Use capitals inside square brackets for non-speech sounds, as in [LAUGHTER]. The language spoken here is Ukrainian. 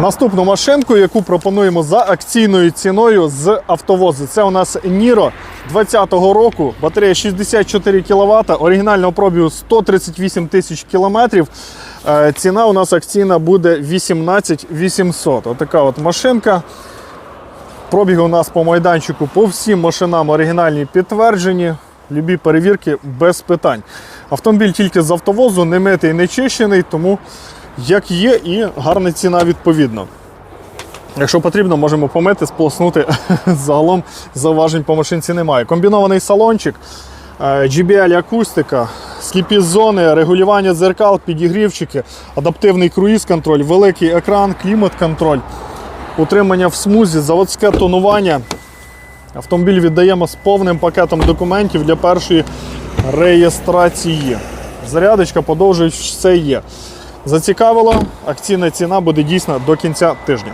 Наступну машинку, яку пропонуємо за акційною ціною з автовозу. Це у нас Ніро 20-го року, батарея 64 кВт, оригінального пробігу 138 тисяч кілометрів. Е, Ціна у нас акційна буде 18 800. Отака от машинка. Пробіги у нас по майданчику по всім машинам оригінальні підтверджені. Любі перевірки без питань. Автомобіль тільки з автовозу, не митий, не чищений, тому як є, і гарна ціна відповідно. Якщо потрібно, можемо помити, сполоснути. [LAUGHS] Загалом зауважень по машинці немає. Комбінований салончик, е, GBL акустика, сліпі зони, регулювання дзеркал, підігрівчики, адаптивний круїз-контроль, великий екран, клімат-контроль, утримання в смузі, заводське тонування. Автомобіль віддаємо з повним пакетом документів для першої реєстрації. Зарядочка, подовжуючи, все є. Зацікавило, акційна ціна буде дійсна до кінця тижня.